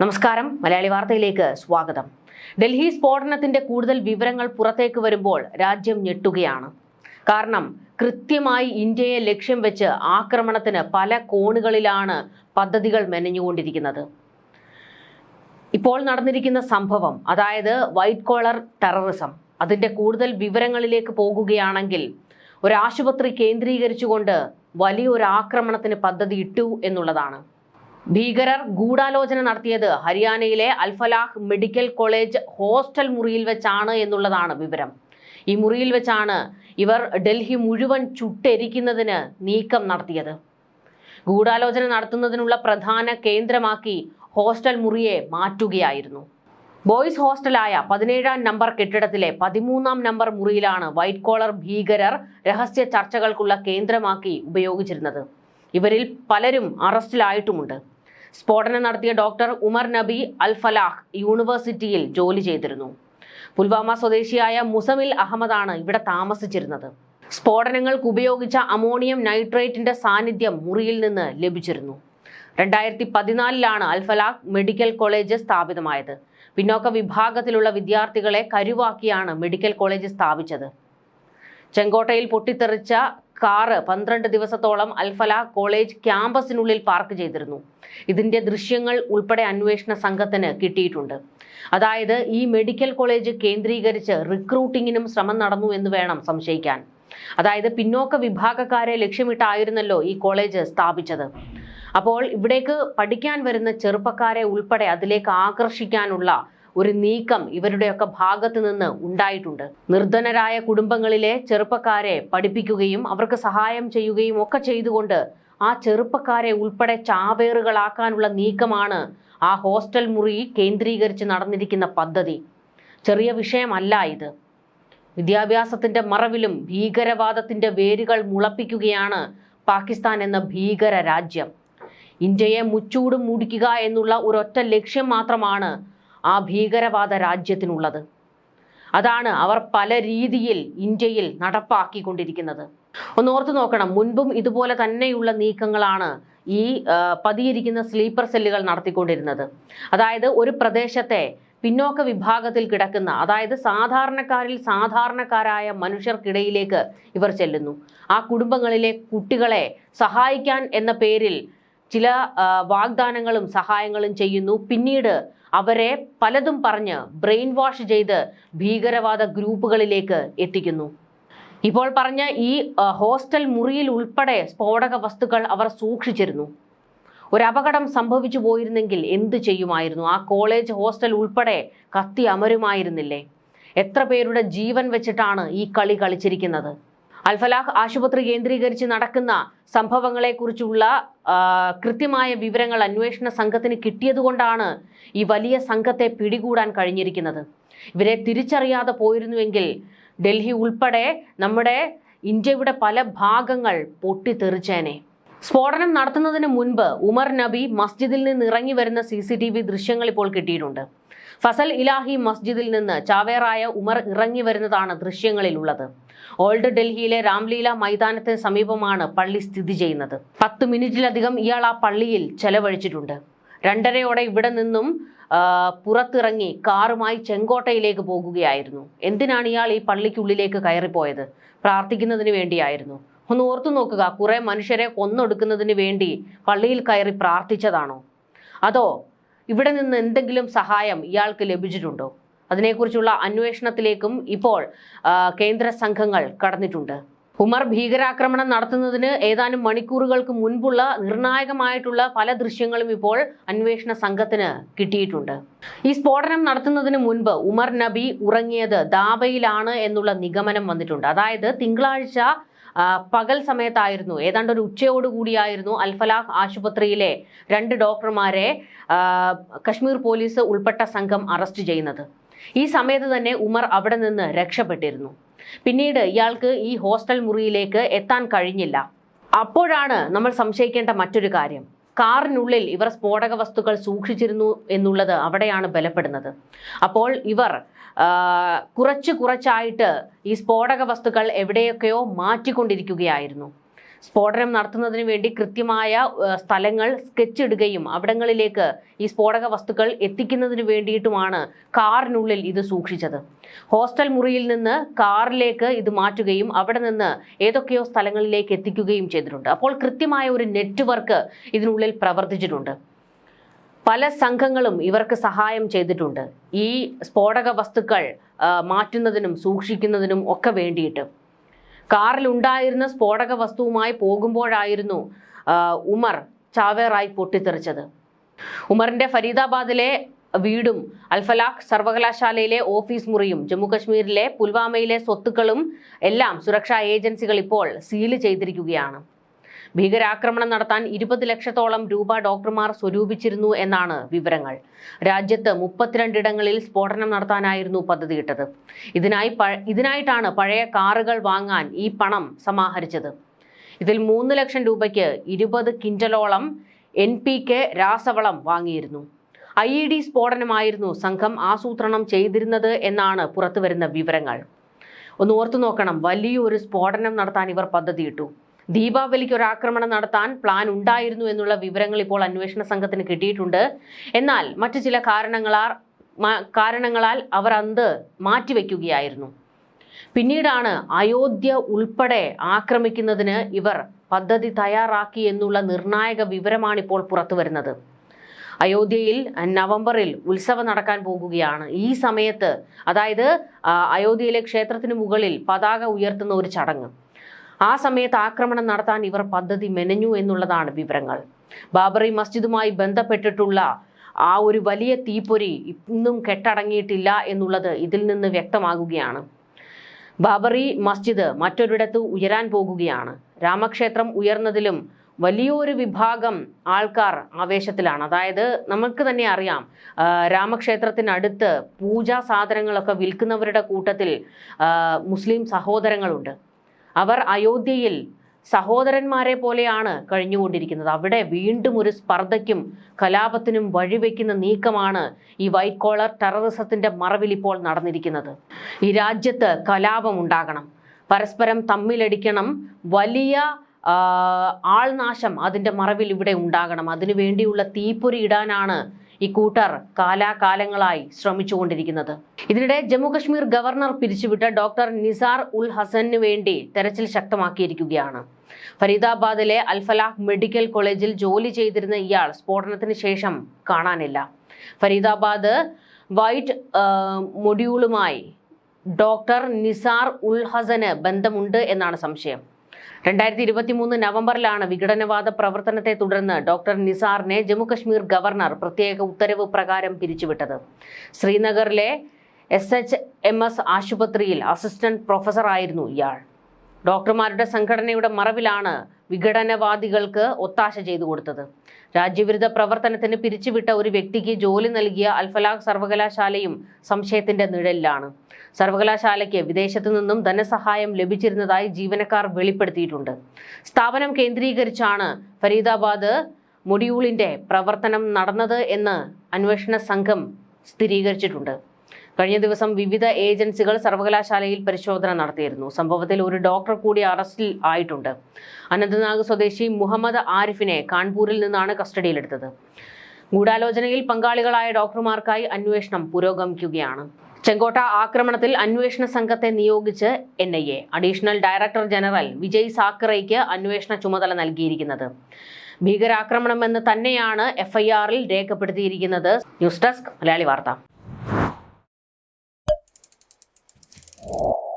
നമസ്കാരം. മലയാളി വാർത്തയിലേക്ക് സ്വാഗതം. ഡൽഹി സ്ഫോടനത്തിന്റെ കൂടുതൽ വിവരങ്ങൾ പുറത്തേക്ക് വരുമ്പോൾ രാജ്യം ഞെട്ടുകയാണ്. കാരണം കൃത്യമായി ഇന്ത്യയെ ലക്ഷ്യം വെച്ച് ആക്രമണത്തിന് പല കോണുകളിലാണ് പദ്ധതികൾ മെനഞ്ഞുകൊണ്ടിരിക്കുന്നത്. ഇപ്പോൾ നടന്നിരിക്കുന്ന സംഭവം അതായത് വൈറ്റ് കോളർ ടെററിസം അതിന്റെ കൂടുതൽ വിവരങ്ങളിലേക്ക് പോകുകയാണെങ്കിൽ ഒരാശുപത്രി കേന്ദ്രീകരിച്ചുകൊണ്ട് വലിയൊരു ആക്രമണത്തിന് പദ്ധതി ഇട്ടു എന്നുള്ളതാണ്. ഭീകരർ ഗൂഢാലോചന നടത്തിയത് ഹരിയാനയിലെ അൽഫലാഹ് മെഡിക്കൽ കോളേജ് ഹോസ്റ്റൽ മുറിയിൽ വെച്ചാണ് എന്നുള്ളതാണ് വിവരം. ഈ മുറിയിൽ വെച്ചാണ് ഇവർ ഡൽഹി മുഴുവൻ ചുട്ടെരിക്കുന്നതിന് നീക്കം നടത്തിയത്. ഗൂഢാലോചന നടത്തുന്നതിനുള്ള പ്രധാന കേന്ദ്രമാക്കി ഹോസ്റ്റൽ മുറിയെ മാറ്റുകയായിരുന്നു. ബോയ്സ് ഹോസ്റ്റലായ പതിനേഴാം നമ്പർ കെട്ടിടത്തിലെ പതിമൂന്നാം നമ്പർ മുറിയിലാണ് വൈറ്റ് കോളർ ഭീകരർ രഹസ്യ ചർച്ചകൾക്കുള്ള കേന്ദ്രമാക്കി ഉപയോഗിച്ചിരുന്നത്. ഇവരിൽ പലരും അറസ്റ്റിലായിട്ടുമുണ്ട്. സ്ഫോടനം നടത്തിയ ഡോക്ടർ ഉമർ നബി അൽ ഫലാഹ് യൂണിവേഴ്സിറ്റിയിൽ ജോലി ചെയ്തിരുന്നു. പുൽവാമ സ്വദേശിയായ മുസമിൽ അഹമ്മദാണ് ഇവിടെ താമസിച്ചിരുന്നത്. സ്ഫോടനങ്ങൾക്ക് ഉപയോഗിച്ച അമോണിയം നൈട്രേറ്റിന്റെ സാന്നിധ്യം മുറിയിൽ നിന്ന് ലഭിച്ചിരുന്നു. രണ്ടായിരത്തി പതിനാലിലാണ് അൽഫലാഖ് മെഡിക്കൽ കോളേജ് സ്ഥാപിതമായത്. പിന്നോക്ക വിഭാഗത്തിലുള്ള വിദ്യാർത്ഥികളെ കരുവാക്കിയാണ് മെഡിക്കൽ കോളേജ് സ്ഥാപിച്ചത്. ചെങ്കോട്ടയിൽ പൊട്ടിത്തെറിച്ച കാറ് പന്ത്രണ്ട് ദിവസത്തോളം അൽഫല കോളേജ് ക്യാമ്പസിനുള്ളിൽ പാർക്ക് ചെയ്തിരുന്നു. ഇതിന്റെ ദൃശ്യങ്ങൾ ഉൾപ്പെടെ അന്വേഷണ സംഘത്തിന് കിട്ടിയിട്ടുണ്ട്. അതായത് ഈ മെഡിക്കൽ കോളേജ് കേന്ദ്രീകരിച്ച് റിക്രൂട്ടിങ്ങിനും ശ്രമം നടന്നു എന്ന് വേണം സംശയിക്കാൻ. അതായത് പിന്നോക്ക വിഭാഗക്കാരെ ലക്ഷ്യമിട്ടായിരുന്നല്ലോ ഈ കോളേജ് സ്ഥാപിച്ചത്. അപ്പോൾ ഇവിടേക്ക് പഠിക്കാൻ വരുന്ന ചെറുപ്പക്കാരെ ഉൾപ്പെടെ അതിലേക്ക് ആകർഷിക്കാനുള്ള ഒരു നീക്കം ഇവരുടെയൊക്കെ ഭാഗത്ത് നിന്ന് ഉണ്ടായിട്ടുണ്ട്. നിർധനരായ കുടുംബങ്ങളിലെ ചെറുപ്പക്കാരെ പഠിപ്പിക്കുകയും അവർക്ക് സഹായം ചെയ്യുകയും ഒക്കെ ചെയ്തുകൊണ്ട് ആ ചെറുപ്പക്കാരെ ഉൾപ്പെടെ ചാവേറുകളാക്കാനുള്ള നീക്കമാണ് ആ ഹോസ്റ്റൽ മുറി കേന്ദ്രീകരിച്ച് നടന്നിരിക്കുന്ന പദ്ധതി. ചെറിയ വിഷയമല്ല ഇത്. വിദ്യാഭ്യാസത്തിന്റെ മറവിലും ഭീകരവാദത്തിന്റെ വേരുകൾ മുളപ്പിക്കുകയാണ് പാകിസ്ഥാൻ എന്ന ഭീകര രാജ്യം. ഇന്ത്യയെ മുച്ചൂടും മൂടിക്കുക എന്നുള്ള ഒരൊറ്റ ലക്ഷ്യം മാത്രമാണ് ആ ഭീകരവാദ രാജ്യത്തിനുള്ളത്. അതാണ് അവർ പല രീതിയിൽ ഇന്ത്യയിൽ നടപ്പാക്കിക്കൊണ്ടിരിക്കുന്നത്. ഒന്ന് ഓർത്തു നോക്കണം മുൻപും ഇതുപോലെ തന്നെയുള്ള നീക്കങ്ങളാണ് ഈ പതിയിരിക്കുന്ന സ്ലീപ്പർ സെല്ലുകൾ നടത്തിക്കൊണ്ടിരുന്നത്. അതായത് ഒരു പ്രദേശത്തെ പിന്നോക്ക വിഭാഗത്തിൽ കിടക്കുന്ന അതായത് സാധാരണക്കാരിൽ സാധാരണക്കാരായ മനുഷ്യർക്കിടയിലേക്ക് ഇവർ ചെല്ലുന്നു. ആ കുടുംബങ്ങളിലെ കുട്ടികളെ സഹായിക്കാൻ എന്ന പേരിൽ ചില വാഗ്ദാനങ്ങളും സഹായങ്ങളും ചെയ്യുന്നു. പിന്നീട് അവരെ പലതും പറഞ്ഞ് ബ്രെയിൻ വാഷ് ചെയ്ത് ഭീകരവാദ ഗ്രൂപ്പുകളിലേക്ക് എത്തിക്കുന്നു. ഇപ്പോൾ പറഞ്ഞ ഈ ഹോസ്റ്റൽ മുറിയിൽ ഉൾപ്പെടെ സ്ഫോടക വസ്തുക്കൾ അവർ സൂക്ഷിച്ചിരുന്നു. ഒരു അപകടം സംഭവിച്ചു പോയിരുന്നെങ്കിൽ എന്ത് ചെയ്യുമായിരുന്നു? ആ കോളേജ് ഹോസ്റ്റൽ ഉൾപ്പെടെ കത്തി അമരുമായിരുന്നില്ലേ? എത്ര പേരുടെ ജീവൻ വെച്ചിട്ടാണ് ഈ കളി കളിച്ചിരിക്കുന്നത്? അൽഫലാഹ് ആശുപത്രി കേന്ദ്രീകരിച്ച് നടക്കുന്ന സംഭവങ്ങളെക്കുറിച്ചുള്ള കൃത്യമായ വിവരങ്ങൾ അന്വേഷണ സംഘത്തിന് കിട്ടിയതുകൊണ്ടാണ് ഈ വലിയ സംഘത്തെ പിടികൂടാൻ കഴിഞ്ഞിരിക്കുന്നത്. ഇവരെ തിരിച്ചറിയാതെ പോയിരുന്നുവെങ്കിൽ ഡൽഹി ഉൾപ്പെടെ നമ്മുടെ ഇന്ത്യയുടെ പല ഭാഗങ്ങൾ പൊട്ടിത്തെറിച്ചേനെ. സ്ഫോടനം നടത്തുന്നതിന് മുൻപ് ഉമർ നബി മസ്ജിദിൽ നിന്ന് ഇറങ്ങി വരുന്ന സി സി ടി വി ദൃശ്യങ്ങൾ ഇപ്പോൾ കിട്ടിയിട്ടുണ്ട്. ഫസൽ ഇലാഹി മസ്ജിദിൽ നിന്ന് ചാവേറായ ഉമർ ഇറങ്ങി വരുന്നതാണ് ദൃശ്യങ്ങളിലുള്ളത്. ഓൾഡ് ഡൽഹിയിലെ രാംലീല മൈതാനത്തിന് സമീപമാണ് പള്ളി സ്ഥിതി ചെയ്യുന്നത്. പത്ത് മിനിറ്റിലധികം ഇയാൾ ആ പള്ളിയിൽ ചെലവഴിച്ചിട്ടുണ്ട്. രണ്ടരയോടെ ഇവിടെ നിന്നും പുറത്തിറങ്ങി കാറുമായി ചെങ്കോട്ടയിലേക്ക് പോകുകയായിരുന്നു. എന്തിനാണ് ഇയാൾ ഈ പള്ളിക്കുള്ളിലേക്ക് കയറിപ്പോയത്? പ്രാർത്ഥിക്കുന്നതിന് വേണ്ടിയായിരുന്നു. ഒന്ന് ഓർത്തു നോക്കുക കുറെ മനുഷ്യരെ കൊന്നൊടുക്കുന്നതിന് വേണ്ടി പള്ളിയിൽ കയറി പ്രാർത്ഥിച്ചതാണോ? അതോ ഇവിടെ നിന്ന് എന്തെങ്കിലും സഹായം ഇയാൾക്ക് ലഭിച്ചിട്ടുണ്ടോ? അതിനെക്കുറിച്ചുള്ള അന്വേഷണത്തിലേക്കും ഇപ്പോൾ കേന്ദ്ര സംഘങ്ങൾ കടന്നിട്ടുണ്ട്. ഉമർ ഭീകരാക്രമണം നടത്തുന്നതിന് ഏതാനും മണിക്കൂറുകൾക്ക് മുൻപുള്ള നിർണായകമായിട്ടുള്ള പല ദൃശ്യങ്ങളും ഇപ്പോൾ അന്വേഷണ സംഘത്തിന് കിട്ടിയിട്ടുണ്ട്. ഈ സ്ഫോടനം നടത്തുന്നതിന് മുൻപ് ഉമർ നബി ഉറങ്ങിയത് ദാബയിലാണ് എന്നുള്ള നിഗമനം വന്നിട്ടുണ്ട്. അതായത് തിങ്കളാഴ്ച പകൽ സമയത്തായിരുന്നു. ഏതാണ്ട് ഒരു ഉച്ചയോടുകൂടിയായിരുന്നു അൽഫലാഹ് ആശുപത്രിയിലെ രണ്ട് ഡോക്ടർമാരെ കശ്മീർ പോലീസ് ഉൾപ്പെട്ട സംഘം അറസ്റ്റ് ചെയ്യുന്നത്. ഈ സമയത്ത് തന്നെ ഉമർ അവിടെ നിന്ന് രക്ഷപ്പെട്ടിരുന്നു. പിന്നീട് ഇയാൾക്ക് ഈ ഹോസ്റ്റൽ മുറിയിലേക്ക് എത്താൻ കഴിഞ്ഞില്ല. അപ്പോഴാണ് നമ്മൾ സംശയിക്കേണ്ട മറ്റൊരു കാര്യം. കാറിനുള്ളിൽ ഇവർ സ്ഫോടക വസ്തുക്കൾ സൂക്ഷിച്ചിരുന്നു എന്നുള്ളത് അവിടെയാണ് ബലപ്പെടുന്നത്. അപ്പോൾ ഇവർ കുറച്ച് കുറച്ചായിട്ട് ഈ സ്ഫോടക വസ്തുക്കൾ എവിടെയൊക്കെയോ മാറ്റിക്കൊണ്ടിരിക്കുകയായിരുന്നു. സ്ഫോടനം നടത്തുന്നതിന് വേണ്ടി കൃത്യമായ സ്ഥലങ്ങൾ സ്കെച്ച് ഇടുകയും അവിടങ്ങളിലേക്ക് ഈ സ്ഫോടക വസ്തുക്കൾ എത്തിക്കുന്നതിന് വേണ്ടിയിട്ടുമാണ് കാറിനുള്ളിൽ ഇത് സൂക്ഷിച്ചത്. ഹോസ്റ്റൽ മുറിയിൽ നിന്ന് കാറിലേക്ക് ഇത് മാറ്റുകയും അവിടെ നിന്ന് ഏതൊക്കെയോ സ്ഥലങ്ങളിലേക്ക് എത്തിക്കുകയും ചെയ്തിട്ടുണ്ട്. അപ്പോൾ കൃത്യമായ ഒരു നെറ്റ്വർക്ക് ഇതിനുള്ളിൽ പ്രവർത്തിച്ചിട്ടുണ്ട്. പല സംഘങ്ങളും ഇവർക്ക് സഹായം ചെയ്തിട്ടുണ്ട്. ഈ സ്ഫോടക വസ്തുക്കൾ മാറ്റുന്നതിനും സൂക്ഷിക്കുന്നതിനും ഒക്കെ വേണ്ടിയിട്ട്. കാറിൽ ഉണ്ടായിരുന്ന സ്ഫോടക വസ്തുവുമായി പോകുമ്പോഴായിരുന്നു ഉമർ ചാവേറായി പൊട്ടിത്തെറിച്ചത്. ഉമറിന്റെ ഫരീദാബാദിലെ വീടും അൽഫലാഖ് സർവകലാശാലയിലെ ഓഫീസ് മുറിയും ജമ്മുകശ്മീരിലെ പുൽവാമയിലെ സ്വത്തുക്കളും എല്ലാം സുരക്ഷാ ഏജൻസികൾ ഇപ്പോൾ സീൽ ചെയ്തിരിക്കുകയാണ്. ഭീകരാക്രമണം നടത്താൻ ഇരുപത് ലക്ഷത്തോളം രൂപ ഡോക്ടർമാർ സ്വരൂപിച്ചിരുന്നു എന്നാണ് വിവരങ്ങൾ. രാജ്യത്ത് മുപ്പത്തിരണ്ടിടങ്ങളിൽ സ്ഫോടനം നടത്താനായിരുന്നു പദ്ധതിയിട്ടത്. ഇതിനായി ഇതിനായിട്ടാണ് പഴയ കാറുകൾ വാങ്ങാൻ ഈ പണം സമാഹരിച്ചത്. ഇതിൽ മൂന്ന് ലക്ഷം രൂപയ്ക്ക് ഇരുപത് കിൻഡലോളം എൻ പി കെ രാസവളം വാങ്ങിയിരുന്നു. ഐ ഇ ഡി സ്ഫോടനമായിരുന്നു സംഘം ആസൂത്രണം ചെയ്തിരുന്നത് എന്നാണ് പുറത്തുവരുന്ന വിവരങ്ങൾ. ഒന്ന് ഓർത്തു നോക്കണം വലിയൊരു സ്ഫോടനം നടത്താൻ ഇവർ പദ്ധതിയിട്ടു. ദീപാവലിക്ക് ഒരു ആക്രമണം നടത്താൻ പ്ലാൻ ഉണ്ടായിരുന്നു എന്നുള്ള വിവരങ്ങൾ ഇപ്പോൾ അന്വേഷണ സംഘത്തിന് കിട്ടിയിട്ടുണ്ട്. എന്നാൽ മറ്റു ചില കാരണങ്ങളാൽ കാരണങ്ങളാൽ അവർ അന്ത് മാറ്റിവെക്കുകയായിരുന്നു. പിന്നീടാണ് അയോധ്യ ഉൾപ്പെടെ ആക്രമിക്കുന്നതിന് ഇവർ പദ്ധതി തയ്യാറാക്കി എന്നുള്ള നിർണായക വിവരമാണിപ്പോൾ പുറത്തുവരുന്നത് അയോധ്യയിൽ നവംബറിൽ ഉത്സവം നടക്കാൻ പോകുകയാണ്. ഈ സമയത്ത് അതായത് അയോധ്യയിലെ ക്ഷേത്രത്തിന് മുകളിൽ പതാക ഉയർത്തുന്ന ഒരു ചടങ്ങ്. ആ സമയത്ത് ആക്രമണം നടത്താൻ ഇവർ പദ്ധതി മെനഞ്ഞു എന്നുള്ളതാണ് വിവരങ്ങൾ. ബാബറി മസ്ജിദുമായി ബന്ധപ്പെട്ടിട്ടുള്ള ആ ഒരു വലിയ തീപ്പൊരി ഇന്നും കെട്ടടങ്ങിയിട്ടില്ല എന്നുള്ളത് ഇതിൽ നിന്ന് വ്യക്തമാകുകയാണ്. ബാബറി മസ്ജിദ് മറ്റൊരിടത്ത് ഉയരാൻ പോകുകയാണ്. രാമക്ഷേത്രം ഉയർന്നതിലും വലിയൊരു വിഭാഗം ആൾക്കാർ ആവേശത്തിലാണ്. അതായത് നമുക്ക് തന്നെ അറിയാം രാമക്ഷേത്രത്തിനടുത്ത് പൂജാ സാധനങ്ങളൊക്കെ വിൽക്കുന്നവരുടെ കൂട്ടത്തിൽ മുസ്ലിം സഹോദരങ്ങളുണ്ട്. അവർ അയോധ്യയിൽ സഹോദരന്മാരെ പോലെയാണ് കഴിഞ്ഞുകൊണ്ടിരിക്കുന്നത്. അവിടെ വീണ്ടും ഒരു സ്പർദ്ധയ്ക്കും കലാപത്തിനും വഴിവെക്കുന്ന നീക്കമാണ് ഈ വൈറ്റ് കോളർ ടെററിസത്തിന്റെ മറവിൽ ഇപ്പോൾ നടന്നിരിക്കുന്നത്. ഈ രാജ്യത്ത് കലാപം ഉണ്ടാകണം. പരസ്പരം തമ്മിലടിക്കണം. വലിയ ആൾനാശം അതിന്റെ മറവിൽ ഇവിടെ ഉണ്ടാകണം. അതിനു വേണ്ടിയുള്ള തീപ്പൊരി ഇടാനാണ് ഈ കൂട്ടർ കാലാകാലങ്ങളായി ശ്രമിച്ചുകൊണ്ടിരിക്കുന്നത്. ഇതിനിടെ ജമ്മുകശ്മീർ ഗവർണർ പിരിച്ചുവിട്ട ഡോക്ടർ നിസാർ ഉൽ ഹസനു വേണ്ടി തെരച്ചിൽ ശക്തമാക്കിയിരിക്കുകയാണ്. ഫരീദാബാദിലെ അൽഫലാഹ് മെഡിക്കൽ കോളേജിൽ ജോലി ചെയ്തിരുന്ന ഇയാൾ സ്ഫോടനത്തിന് ശേഷം കാണാനില്ല. ഫരീദാബാദ് വൈറ്റ് മൊഡ്യൂളുമായി ഡോക്ടർ നിസാർ ഉൽ ഹസന് ബന്ധമുണ്ട് എന്നാണ് സംശയം. രണ്ടായിരത്തി ഇരുപത്തി മൂന്ന് നവംബറിലാണ് വിഘടനവാദ പ്രവർത്തനത്തെ തുടർന്ന് ഡോക്ടർ നിസാറിനെ ജമ്മുകശ്മീർ ഗവർണർ പ്രത്യേക ഉത്തരവ് പ്രകാരം പിരിച്ചുവിട്ടത്. ശ്രീനഗറിലെ എസ് എച്ച് എം എസ് ആശുപത്രിയിൽ അസിസ്റ്റന്റ് പ്രൊഫസറായിരുന്നു ഇയാൾ. ഡോക്ടർമാരുടെ സംഘടനയുടെ മറവിലാണ് വിഘടനവാദികൾക്ക് ഒത്താശ ചെയ്തു കൊടുത്തത്. രാജ്യവിരുദ്ധ പ്രവർത്തനത്തിന് പിരിച്ചുവിട്ട ഒരു വ്യക്തിക്ക് ജോലി നൽകിയ അൽഫലാഖ് സർവകലാശാലയും സംശയത്തിന്റെ നിഴലിലാണ്. സർവകലാശാലയ്ക്ക് വിദേശത്തു നിന്നും ധനസഹായം ലഭിച്ചിരുന്നതായി ജീവനക്കാർ വെളിപ്പെടുത്തിയിട്ടുണ്ട്. സ്ഥാപനം കേന്ദ്രീകരിച്ചാണ് ഫരീദാബാദ് മൊഡ്യൂളിന്റെ പ്രവർത്തനം നടന്നത് എന്ന് അന്വേഷണ സംഘം സ്ഥിരീകരിച്ചിട്ടുണ്ട്. കഴിഞ്ഞ ദിവസം വിവിധ ഏജൻസികൾ സർവകലാശാലയിൽ പരിശോധന നടത്തിയിരുന്നു. സംഭവത്തിൽ ഒരു ഡോക്ടർ കൂടി അറസ്റ്റിൽ ആയിട്ടുണ്ട്. അനന്തനാഗ് സ്വദേശി മുഹമ്മദ് ആരിഫിനെ കാൺപൂരിൽ നിന്നാണ് കസ്റ്റഡിയിലെടുത്തത്. ഗൂഢാലോചനയിൽ പങ്കാളികളായ ഡോക്ടർമാർക്കായി അന്വേഷണം പുരോഗമിക്കുകയാണ്. ചെങ്കോട്ട ആക്രമണത്തിൽ അന്വേഷണ സംഘത്തെ നിയോഗിച്ച് N I A. Additional director general Vijay സാക്കറയ്ക്ക് അന്വേഷണ ചുമതല നൽകിയിരിക്കുന്നത്. ഭീകരാക്രമണമെന്ന് തന്നെയാണ് എഫ്ഐആറിൽ രേഖപ്പെടുത്തിയിരിക്കുന്നത്. ന്യൂസ് ഡെസ്ക് മലയാളി വാർത്ത. you.